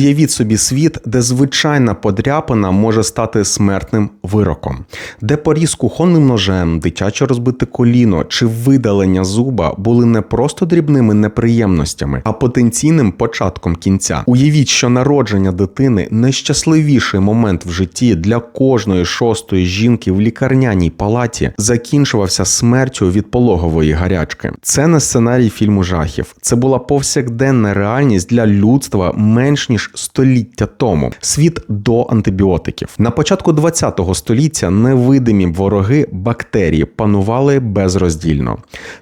Уявіть собі світ, де звичайна подряпина може стати смертним вироком, де поріз кухонним ножем, дитяче розбите коліно чи видалення зуба були не просто дрібними неприємностями, а потенційним початком кінця. Уявіть, що народження дитини найщасливіший момент в житті для кожної шостої жінки в лікарняній палаті закінчувався смертю від пологової гарячки. Це не сценарій фільму жахів. Це була повсякденна реальність для людства менш ніж століття тому. Світ до антибіотиків. На початку 20-го століття невидимі вороги бактерії панували безроздільно.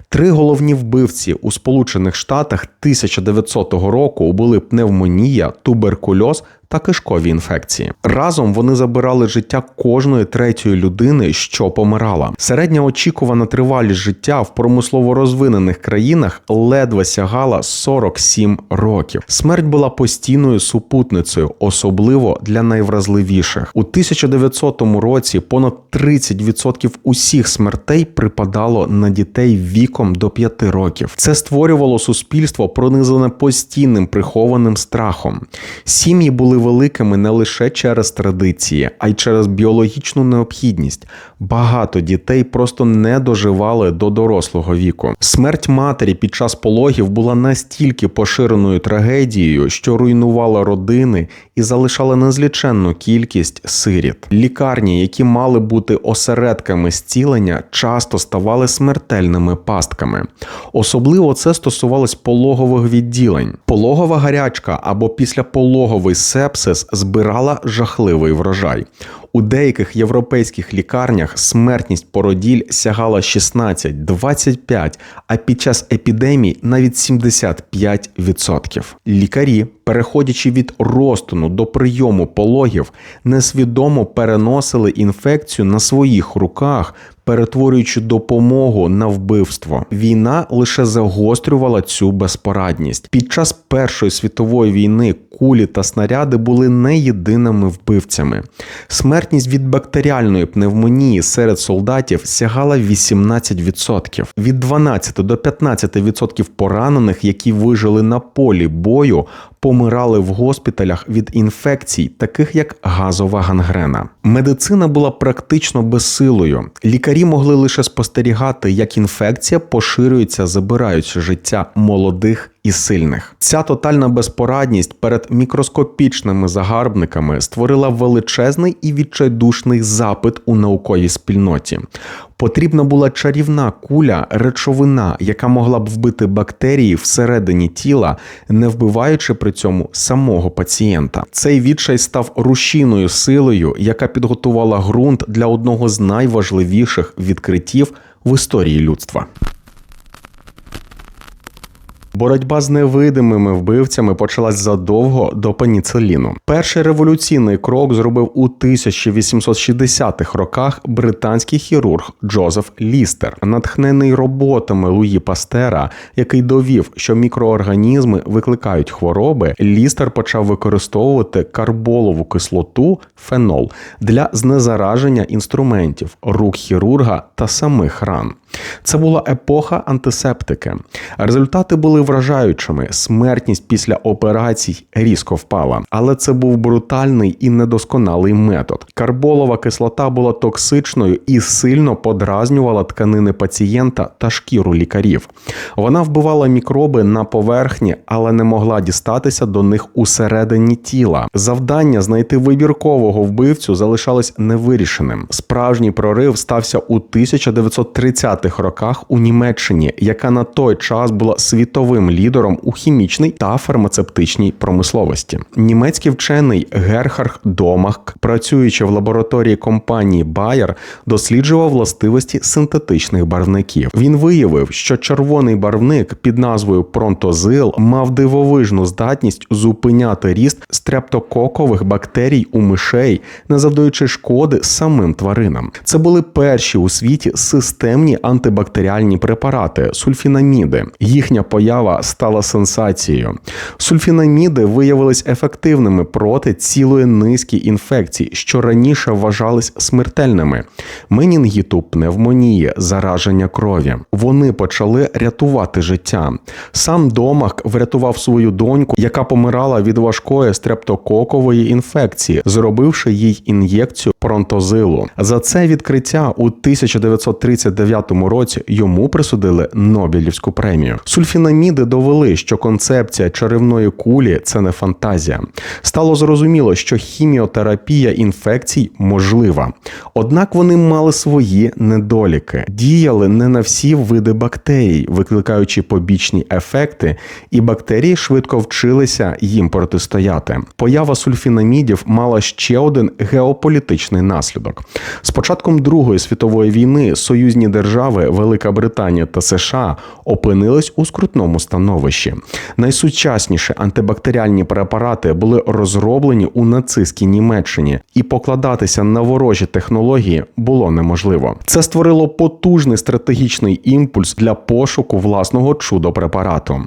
Три головні вбивці у Сполучених Штатах 1900 року були пневмонія, туберкульоз та кишкові інфекції. Разом вони забирали життя кожної третьої людини, що помирала. Середня очікувана тривалість життя в промислово розвинених країнах ледве сягала 47 років. Смерть була постійною супутницею, особливо для найвразливіших. У 1900 році понад 30% усіх смертей припадало на дітей віком до 5 років. Це створювало суспільство, пронизане постійним прихованим страхом. Сім'ї були великими не лише через традиції, а й через біологічну необхідність. Багато дітей просто не доживали до дорослого віку. Смерть матері під час пологів була настільки поширеною трагедією, що руйнувала родини і залишала незліченну кількість сиріт. Лікарні, які мали бути осередками зцілення, часто ставали смертельними пастками. Особливо це стосувалось пологових відділень. Пологова гарячка або післяпологовий сепсис збирала жахливий врожай. У деяких європейських лікарнях смертність породіль сягала 16-25, а під час епідемій навіть 75%. Лікарі, переходячи від розтину до прийому пологів, несвідомо переносили інфекцію на своїх руках. Перетворюючи допомогу на вбивство, війна лише загострювала цю безпорадність. Під час Першої світової війни кулі та снаряди були не єдиними вбивцями. Смертність від бактеріальної пневмонії серед солдатів сягала 18%. Від 12 до 15% поранених, які вижили на полі бою, помирали в госпіталях від інфекцій, таких як газова гангрена. Медицина була практично безсилою. Лікарі могли лише спостерігати, як інфекція поширюється, забираючи життя молодих і сильних. Ця тотальна безпорадність перед мікроскопічними загарбниками створила величезний і відчайдушний запит у науковій спільноті. Потрібна була чарівна куля, речовина, яка могла б вбити бактерії всередині тіла, не вбиваючи при цьому самого пацієнта. Цей відчай став рушійною силою, яка підготувала ґрунт для одного з найважливіших відкриттів в історії людства. Боротьба з невидимими вбивцями почалась задовго до пеніциліну. Перший революційний крок зробив у 1860-х роках британський хірург Джозеф Лістер, натхнений роботами Луї Пастера, який довів, що мікроорганізми викликають хвороби. Лістер почав використовувати карболову кислоту фенол для знезараження інструментів, рук хірурга та самих ран. Це була епоха антисептики. Результати були вражаючими. Смертність після операцій різко впала, але це був брутальний і недосконалий метод. Карболова кислота була токсичною і сильно подразнювала тканини пацієнта та шкіру лікарів. Вона вбивала мікроби на поверхні, але не могла дістатися до них усередині тіла. Завдання знайти вибіркового вбивцю залишалось невирішеним. Справжній прорив стався у 1930 х роках у Німеччині, яка на той час була світовим лідером у хімічній та фармацевтичній промисловості. Німецький вчений Герхард Домах, працюючи в лабораторії компанії Bayer, досліджував властивості синтетичних барвників. Він виявив, що червоний барвник під назвою Пронтозил мав дивовижну здатність зупиняти ріст стрептококових бактерій у мишей, не завдаючи шкоди самим тваринам. Це були перші у світі системні антибактеріальні препарати сульфінаміди. Їхня поява стала сенсацією. Сульфінаміди виявились ефективними проти цілої низки інфекцій, що раніше вважались смертельними: менінгіту, пневмонії, зараження крові. Вони почали рятувати життя. Сам Домак врятував свою доньку, яка помирала від важкої стрептококової інфекції, зробивши їй ін'єкцію пронтозилу. За це відкриття у 1939 році йому присудили Нобелівську премію. Сульфінаміди довели, що концепція черевної кулі це не фантазія. Стало зрозуміло, що хіміотерапія інфекцій можлива. Однак вони мали свої недоліки, діяли не на всі види бактерій, викликаючи побічні ефекти, і бактерії швидко вчилися їм протистояти. Поява сульфінамідів мала ще один геополітичний наслідок. З початком Другої світової війни союзні держави Велика Британія та США опинились у скрутному становищі. Найсучасніші антибактеріальні препарати були розроблені у нацистській Німеччині, і покладатися на ворожі технології було неможливо. Це створило потужний стратегічний імпульс для пошуку власного чудо-препарату.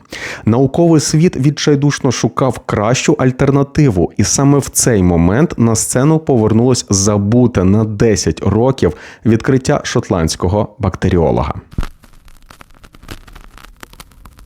Науковий світ відчайдушно шукав кращу альтернативу, і саме в цей момент на сцену повернулось забуте на 10 років відкриття шотландського бактеріолога.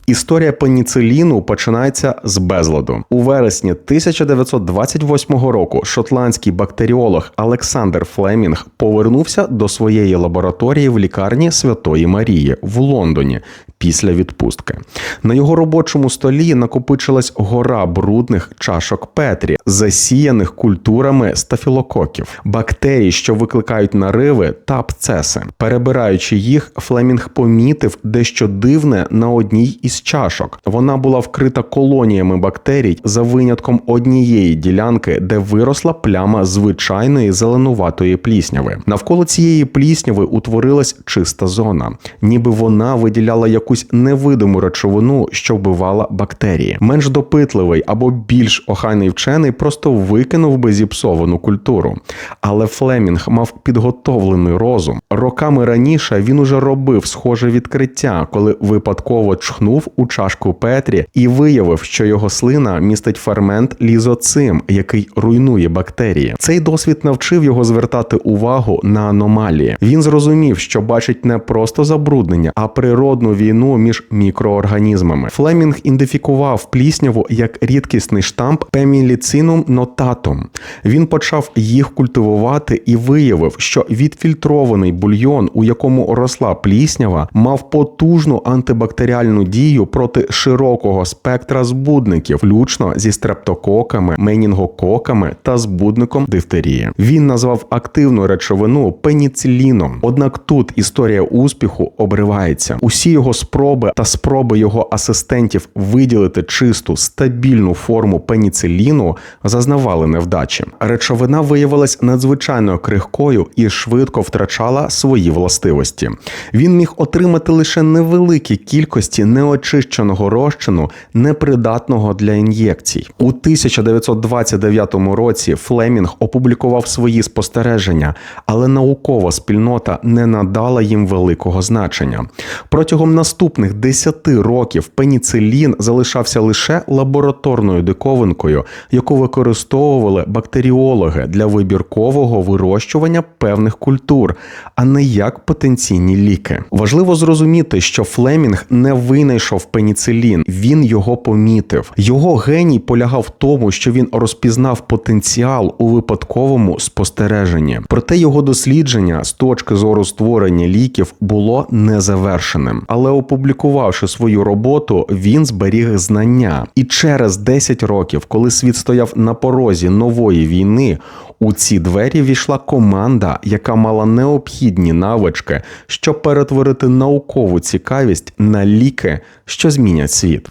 Історія пеніциліну починається з безладу. У вересні 1928 року шотландський бактеріолог Олександр Флемінг повернувся до своєї лабораторії в лікарні Святої Марії в Лондоні після відпустки. На його робочому столі накопичилась гора брудних чашок Петрі, засіяних культурами стафілококів, бактерій, що викликають нариви та абцеси. Перебираючи їх, Флемінг помітив дещо дивне на одній із чашок. Вона була вкрита колоніями бактерій за винятком однієї ділянки, де виросла пляма звичайної зеленуватої плісняви. Навколо цієї плісняви утворилась чиста зона, ніби вона виділяла якусь невидиму речовину, що вбивала бактерії. Менш допитливий або більш охайний вчений просто викинув би зіпсовану культуру. Але Флемінг мав підготовлений розум. Роками раніше він уже робив схоже відкриття, коли випадково чхнув у чашку Петрі і виявив, що його слина містить фермент лізоцим, який руйнує бактерії. Цей досвід навчив його звертати увагу на аномалії. Він зрозумів, що бачить не просто забруднення, а природну війну між мікроорганізмами. Флемінг ідентифікував плісняву як рідкісний штамп пеміліцинум нотатум. Він почав їх культивувати і виявив, що відфільтрований бульйон, у якому росла пліснява, мав потужну антибактеріальну дію проти широкого спектра збудників, включно зі стрептококами, менінгококами та збудником дифтерії. Він назвав активну речовину пеніциліном. Однак тут історія успіху обривається. Усі його спроби та спроби його асистентів виділити чисту стабільну форму пеніциліну зазнавали невдачі. Речовина виявилась надзвичайно крихкою і швидко втрачала свої властивості. Він міг отримати лише невеликі кількості неочищеного розчину, непридатного для ін'єкцій. У 1929 році Флемінг опублікував свої спостереження, але наукова спільнота не надала їм великого значення. Протягом наступних 10 років пеніцилін залишався лише лабораторною диковинкою, яку використовували бактеріологи для вибіркового вирощування певних культур, а не як потенційні ліки. Важливо зрозуміти, що Флемінг не винайшов пеніцилін, він його помітив. Його геній полягав в тому, що він розпізнав потенціал у випадковому спостереженні. Проте його дослідження з точки зору створення ліків було незавершеним. Але опублікувавши свою роботу, він зберіг знання. І через 10 років, коли світ стояв на порозі нової війни, у ці двері війшла команда, яка мала необхідні навички, щоб перетворити наукову цікавість на ліки, що змінять світ.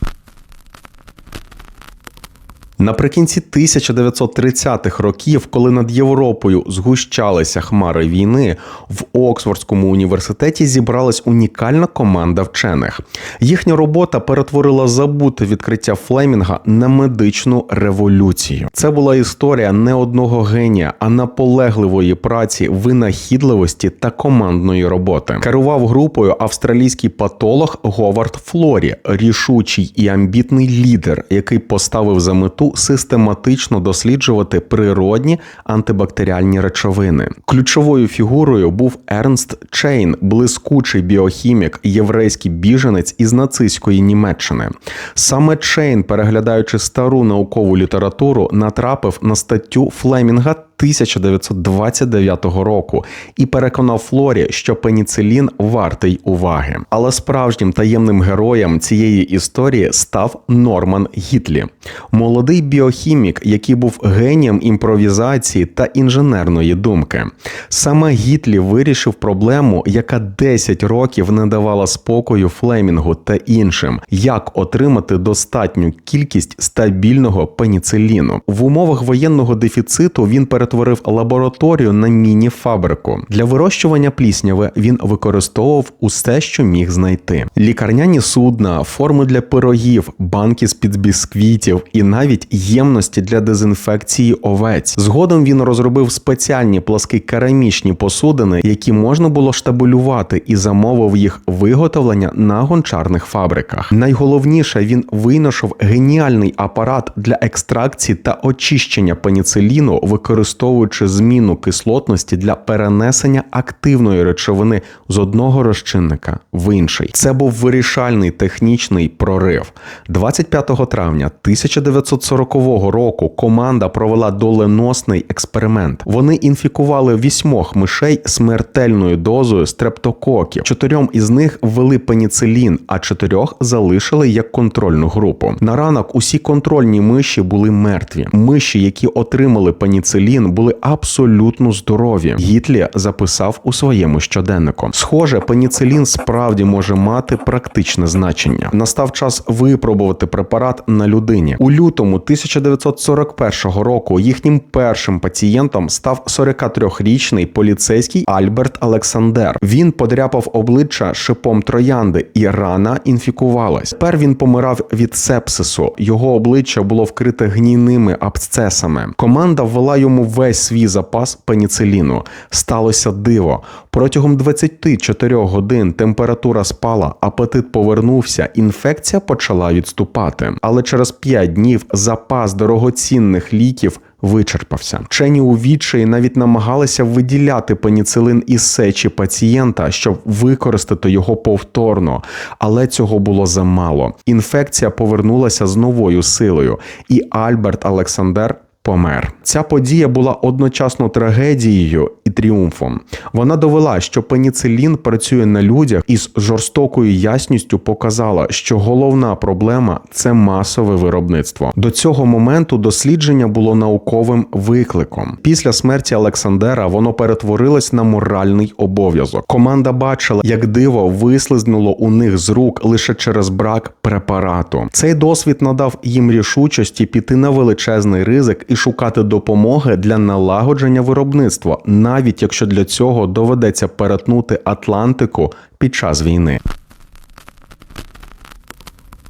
Наприкінці 1930-х років, коли над Європою згущалися хмари війни, в Оксфордському університеті зібралась унікальна команда вчених. Їхня робота перетворила забуте відкриття Флемінга на медичну революцію. Це була історія не одного генія, а наполегливої праці, винахідливості та командної роботи. Керував групою австралійський патолог Говард Флорі, рішучий і амбітний лідер, який поставив за мету систематично досліджувати природні антибактеріальні речовини. Ключовою фігурою був Ернст Чейн, блискучий біохімік, єврейський біженець із нацистської Німеччини. Саме Чейн, переглядаючи стару наукову літературу, натрапив на статтю Флемінга 1929 року і переконав Флорі, що пеніцилін вартий уваги. Але справжнім таємним героєм цієї історії став Норман Гітлі, молодий біохімік, який був генієм імпровізації та інженерної думки. Саме Гітлі вирішив проблему, яка 10 років не давала спокою Флемінгу та іншим, як отримати достатню кількість стабільного пеніциліну в умовах воєнного дефіциту. Він перед перетворив лабораторію на міні-фабрику. Для вирощування плісняви він використовував усе, що міг знайти: лікарняні судна, форми для пирогів, банки з під бісквітів і навіть ємності для дезінфекції овець. Згодом він розробив спеціальні пласкі керамічні посудини, які можна було штабелювати, і замовив їх виготовлення на гончарних фабриках. Найголовніше він винайшов геніальний апарат для екстракції та очищення пеніциліну, використовуючи використовуючи зміну кислотності для перенесення активної речовини з одного розчинника в інший. Це був вирішальний технічний прорив. 25 травня 1940 року команда провела доленосний експеримент. Вони інфікували вісьмох мишей смертельною дозою стрептококів. Чотирьом із них ввели пеніцилін, а чотирьох залишили як контрольну групу. На ранок усі контрольні миші були мертві. Миші, які отримали пеніцилін, були абсолютно здорові. Гітлі записав у своєму щоденнику. Схоже, пеніцилін справді може мати практичне значення. Настав час випробувати препарат на людині у лютому 1941 року. Їхнім першим пацієнтом став 43-річний поліцейський Альберт Олександер. Він подряпав обличчя шипом троянди, і рана інфікувалась. Тепер він помирав від сепсису. Його обличчя було вкрите гнійними абсцесами. Команда ввела йому весь свій запас пеніциліну. Сталося диво. Протягом 24 годин температура спала, апетит повернувся, інфекція почала відступати. Але через 5 днів запас дорогоцінних ліків. Вичерпався. Вчені у відчаї навіть намагалися виділяти пеніцилин із сечі пацієнта, щоб використати його повторно, але цього було замало. Інфекція повернулася з новою силою, і Альберт Олександр помер. Ця подія була одночасно трагедією і тріумфом. Вона довела, що пеніцилін працює на людях і з жорстокою ясністю показала, що головна проблема це масове виробництво. До цього моменту дослідження було науковим викликом. Після смерті Олександера воно перетворилось на моральний обов'язок. Команда бачила, як диво вислизнуло у них з рук лише через брак препарату. Цей досвід надав їм рішучості піти на величезний ризик і шукати допомоги для налагодження виробництва, навіть якщо для цього доведеться перетнути Атлантику під час війни.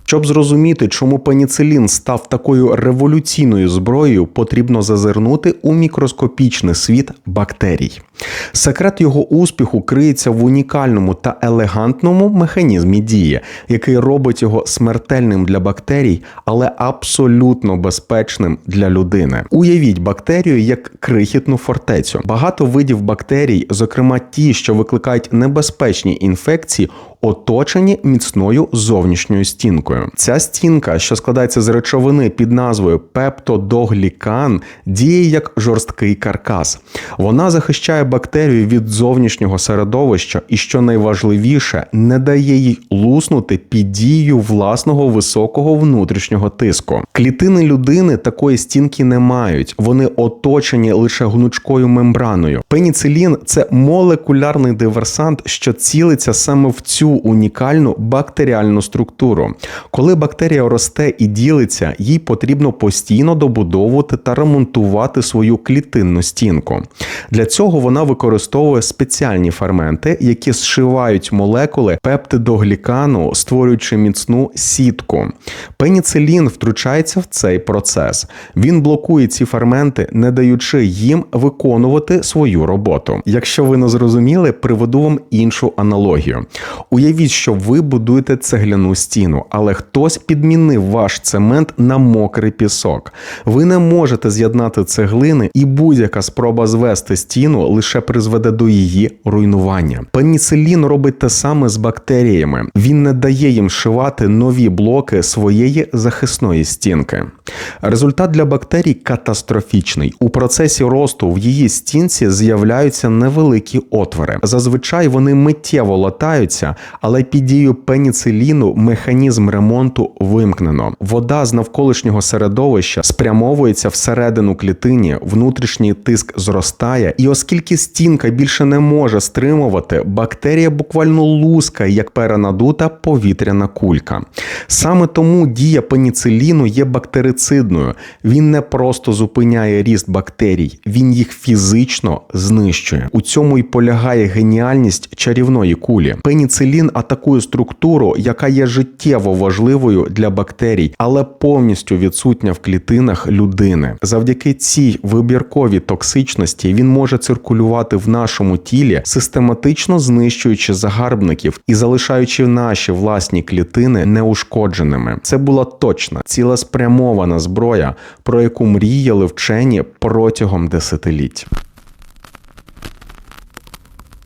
Щоб зрозуміти, чому пеніцилін став такою революційною зброєю, потрібно зазирнути у мікроскопічний світ бактерій. Секрет його успіху криється в унікальному та елегантному механізмі дії, який робить його смертельним для бактерій, але абсолютно безпечним для людини. Уявіть бактерію як крихітну фортецю. Багато видів бактерій, зокрема ті, що викликають небезпечні інфекції, оточені міцною зовнішньою стінкою. Ця стінка, що складається з речовини під назвою пептодоглікан, діє як жорсткий каркас. Вона захищає бактерію від зовнішнього середовища і, що найважливіше, не дає їй луснути під дією власного високого внутрішнього тиску. Клітини людини такої стінки не мають, вони оточені лише гнучкою мембраною. Пеніцилін це молекулярний диверсант, що цілиться саме в цю цю унікальну бактеріальну структуру. Коли бактерія росте і ділиться, їй потрібно постійно добудовувати та ремонтувати свою клітинну стінку. Для цього вона використовує спеціальні ферменти, які зшивають молекули пептидоглікану, створюючи міцну сітку. Пеніцилін втручається в цей процес. Він блокує ці ферменти, не даючи їм виконувати свою роботу. Якщо ви не зрозуміли, приведу вам іншу аналогію. Уявіть, що ви будуєте цегляну стіну, але хтось підмінив ваш цемент на мокрий пісок. Ви не можете з'єднати цеглини, і будь-яка спроба звести стіну лише призведе до її руйнування. Пеніцилін робить те саме з бактеріями. Він не дає їм шивати нові блоки своєї захисної стінки. Результат для бактерій катастрофічний. У процесі росту в її стінці з'являються невеликі отвори. Зазвичай вони миттєво латаються, але під дією пеніциліну механізм ремонту вимкнено. Вода з навколишнього середовища спрямовується всередину клітині, внутрішній тиск зростає, і оскільки стінка більше не може стримувати, бактерія буквально лускає, як перенадута повітряна кулька. Саме тому дія пеніциліну є бактерицидною. Він не просто зупиняє ріст бактерій, він їх фізично знищує. У цьому й полягає геніальність чарівної кулі. Пеніцилін атакує структуру, яка є життєво важливою для бактерій, але повністю відсутня в клітинах людини. Завдяки цій вибірковій токсичності він може циркулювати в нашому тілі, систематично знищуючи загарбників і залишаючи наші власні клітини неушкодженими. Це була точна цілеспрямована зброя, про яку мріяли вчені протягом десятиліть.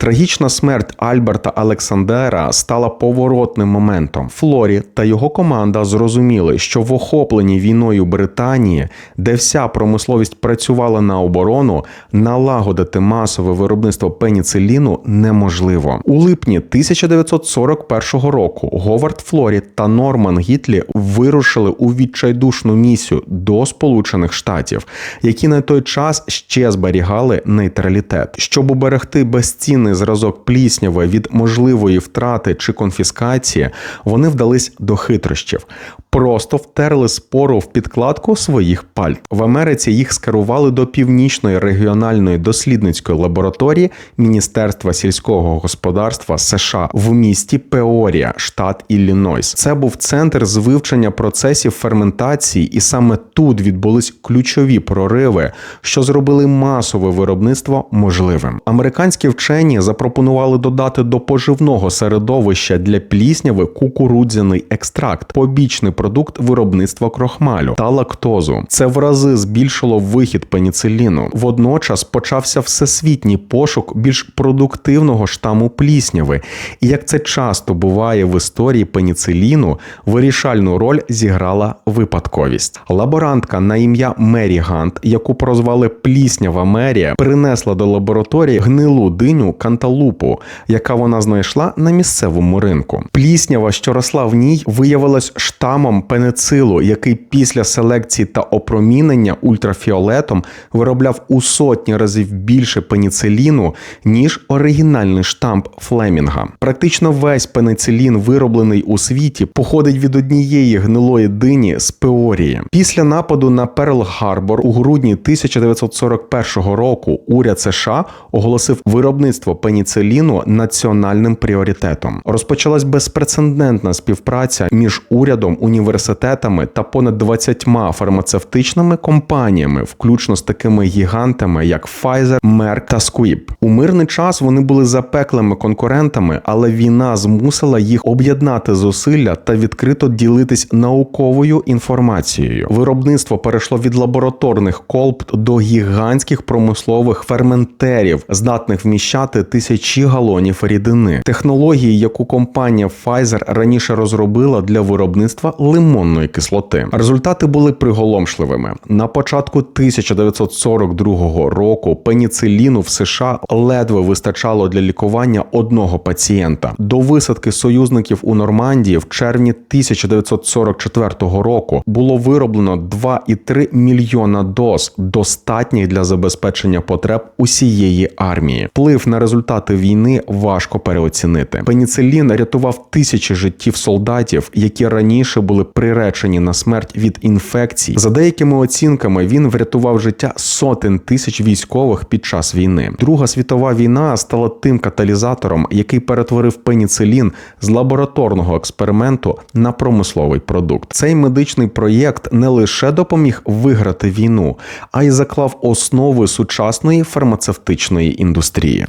Трагічна смерть Альберта Олександера стала поворотним моментом. Флорі та його команда зрозуміли, що в охопленій війною Британії, де вся промисловість працювала на оборону, налагодити масове виробництво пеніциліну неможливо. У липні 1941 року Говард Флорі та Норман Гітлі вирушили у відчайдушну місію до Сполучених Штатів, які на той час ще зберігали нейтралітет, щоб уберегти безцінний зразок плісняви від можливої втрати чи конфіскації, вони вдались до хитрощів. Просто втерли спору в підкладку своїх пальт. В Америці їх скерували до північної регіональної дослідницької лабораторії Міністерства сільського господарства США в місті Пеорія, штат Іллінойс. Це був центр з вивчення процесів ферментації, і саме тут відбулись ключові прориви, що зробили масове виробництво можливим. Американські вчені запропонували додати до поживного середовища для плісняви кукурудзяний екстракт, побічний продукт виробництва крохмалю та лактозу. Це в рази збільшило вихід пеніциліну. Водночас почався всесвітній пошук більш продуктивного штаму плісняви, і як це часто буває в історії пеніциліну, вирішальну роль зіграла випадковість. Лаборантка на ім'я Мері Гант, яку прозвали Пліснява Мерія, принесла до лабораторії гнилу диню канталупу, яка вона знайшла на місцевому ринку. Пліснява, що росла в ній, виявилась штамом пеницилу, який після селекції та опромінення ультрафіолетом виробляв у сотні разів більше пеніциліну, ніж оригінальний штамп Флемінга. Практично весь пеницилін, вироблений у світі, походить від однієї гнилої дині з Пеорії. Після нападу на Перл Харбор у грудні 1941 року уряд США оголосив виробництво пеніциліну національним пріоритетом. Розпочалась безпрецедентна співпраця між урядом, університетами та понад 20 фармацевтичними компаніями, включно з такими гігантами, як Pfizer, Merck та Squibb. У мирний час вони були запеклими конкурентами, але війна змусила їх об'єднати зусилля та відкрито ділитись науковою інформацією. Виробництво перейшло від лабораторних колб до гігантських промислових ферментерів, здатних вміщати тисячі галонів рідини. Технології, яку компанія Pfizer раніше розробила для виробництва лимонної кислоти. Результати були приголомшливими. На початку 1942 року пеніциліну в США ледве вистачало для лікування одного пацієнта. До висадки союзників у Нормандії в червні 1944 року було вироблено 2,3 мільйона доз, достатніх для забезпечення потреб усієї армії. Вплив на результат результати війни важко переоцінити. Пеніцилін рятував тисячі життів солдатів, які раніше були приречені на смерть від інфекцій. За деякими оцінками він врятував життя сотень тисяч військових під час війни. Друга світова війна стала тим каталізатором, який перетворив пеніцилін з лабораторного експерименту на промисловий продукт. Цей медичний проєкт не лише допоміг виграти війну, а й заклав основи сучасної фармацевтичної індустрії.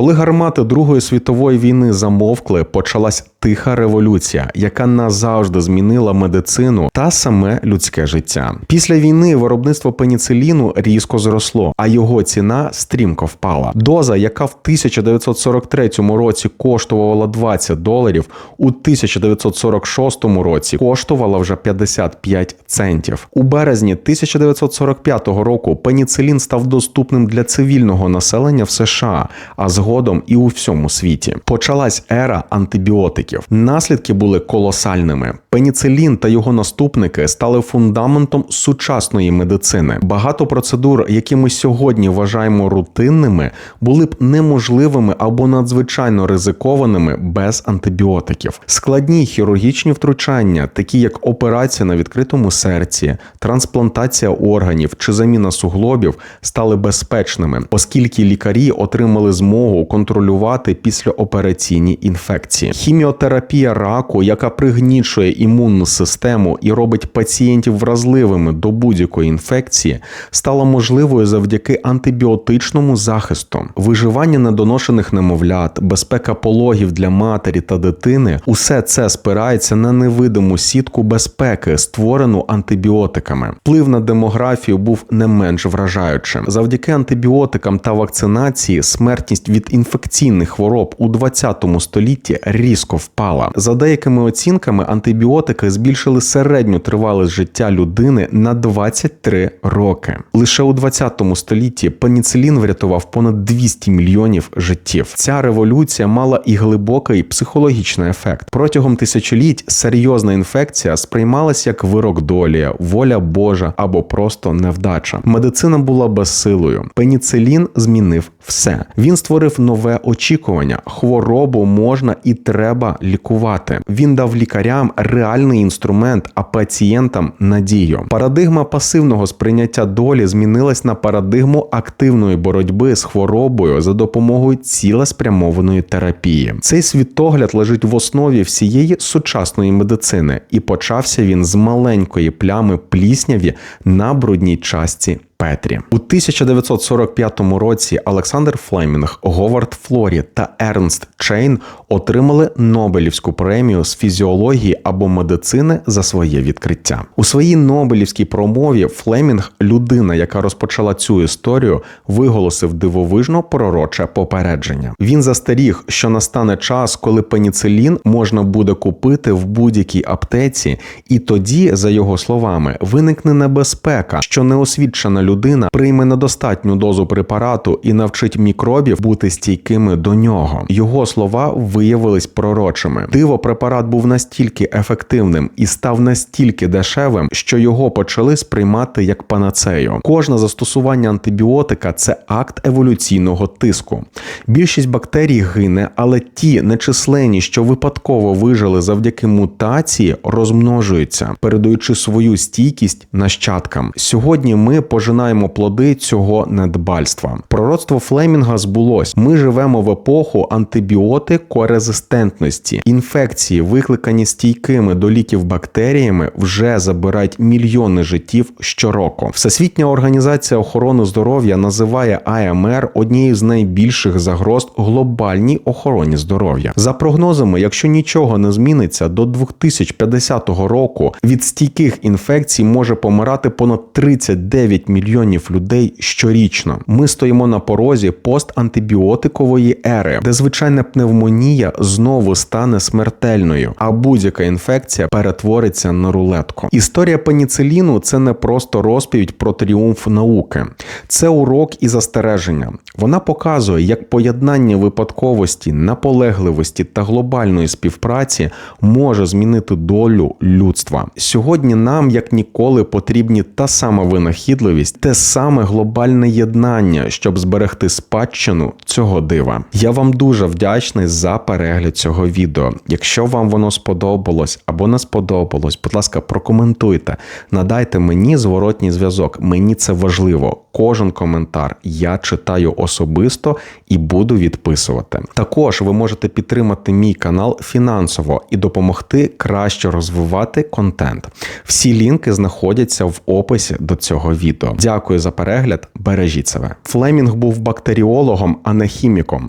Коли гармати Другої світової війни замовкли, почалась тиха революція, яка назавжди змінила медицину та саме людське життя. Після війни виробництво пеніциліну різко зросло, а його ціна стрімко впала. Доза, яка в 1943 році коштувала 20 доларів, у 1946 році коштувала вже 55 центів. У березні 1945 року пеніцилін став доступним для цивільного населення в США. а згодом і у всьому світі. Почалась ера антибіотиків. Наслідки були колосальними. Пеніцилін та його наступники стали фундаментом сучасної медицини. Багато процедур, які ми сьогодні вважаємо рутинними, були б неможливими або надзвичайно ризикованими без антибіотиків. Складні хірургічні втручання, такі як операція на відкритому серці, трансплантація органів чи заміна суглобів, стали безпечними, оскільки лікарі отримали змогу контролювати післяопераційні інфекції. Хіміотерапія раку, яка пригнічує імунну систему і робить пацієнтів вразливими до будь-якої інфекції, стала можливою завдяки антибіотичному захисту, виживання недоношених немовлят, безпека пологів для матері та дитини усе це спирається на невидиму сітку безпеки, створену антибіотиками. Вплив на демографію був не менш вражаючим. Завдяки антибіотикам та вакцинації смертність від інфекційних хвороб у 20 столітті різко впала. За деякими оцінками, антибіотики збільшили середню тривалість життя людини на 23 роки. Лише у 20 столітті пеніцилін врятував понад 200 мільйонів життів. Ця революція мала і глибокий психологічний ефект. Протягом тисячоліть серйозна інфекція сприймалася як вирок долі, воля Божа або просто невдача. Медицина була безсилою. Пеніцилін змінив все. Він створив нове очікування. Хворобу можна і треба лікувати. Він дав лікарям реальний інструмент, а пацієнтам надію. Парадигма пасивного сприйняття долі змінилась на парадигму активної боротьби з хворобою за допомогою цілеспрямованої терапії. Цей світогляд лежить в основі всієї сучасної медицини, і почався він з маленької плями плісняві на брудній частці Петрі. У 1945 році Олександр Флемінг, Говард Флорі та Ернст Чейн отримали Нобелівську премію з фізіології або медицини за своє відкриття. У своїй Нобелівській промові Флемінг, людина, яка розпочала цю історію, виголосив дивовижно пророче попередження. Він застеріг, що настане час, коли пеніцилін можна буде купити в будь-якій аптеці, і тоді, за його словами, виникне небезпека, що неосвідчена людина прийме недостатню дозу препарату і навчить мікробів бути стійкими до нього. Його слова виявились пророчими. Диво препарат був настільки ефективним і став настільки дешевим, що його почали сприймати як панацею. Кожне застосування антибіотика це акт еволюційного тиску. Більшість бактерій гине, але ті нечисленні, що випадково вижили завдяки мутації, розмножуються, передаючи свою стійкість нащадкам. Сьогодні ми пожинаємо пожинаємо плоди цього недбальства. Пророцтво Флемінга збулось. Ми живемо в епоху антибіотикорезистентності. Інфекції, викликані стійкими до ліків бактеріями, вже забирають мільйони життів щороку. Всесвітня організація охорони здоров'я називає АМР однією з найбільших загроз глобальній охороні здоров'я. За прогнозами, якщо нічого не зміниться, до 2050 року від стійких інфекцій може помирати понад 39 мільйонів мільйонів людей щорічно. Ми стоїмо на порозі постантибіотикової ери, де звичайна пневмонія знову стане смертельною, а будь-яка інфекція перетвориться на рулетку. Історія пеніциліну це не просто розповідь про тріумф науки, це урок і застереження. Вона показує, як поєднання випадковості, наполегливості та глобальної співпраці може змінити долю людства. Сьогодні нам як ніколи потрібні та сама винахідливість те саме глобальне єднання, щоб зберегти спадщину цього дива. Я вам дуже вдячний за перегляд цього відео. Якщо вам воно сподобалось або не сподобалось, будь ласка, прокоментуйте, надайте мені зворотній зв'язок. Мені це важливо. Кожен коментар я читаю особисто і буду відписувати. Також ви можете підтримати мій канал фінансово і допомогти краще розвивати контент. Всі лінки знаходяться в описі до цього відео. Дякую за перегляд. Бережіть себе. Флемінг був бактеріологом, а не хіміком.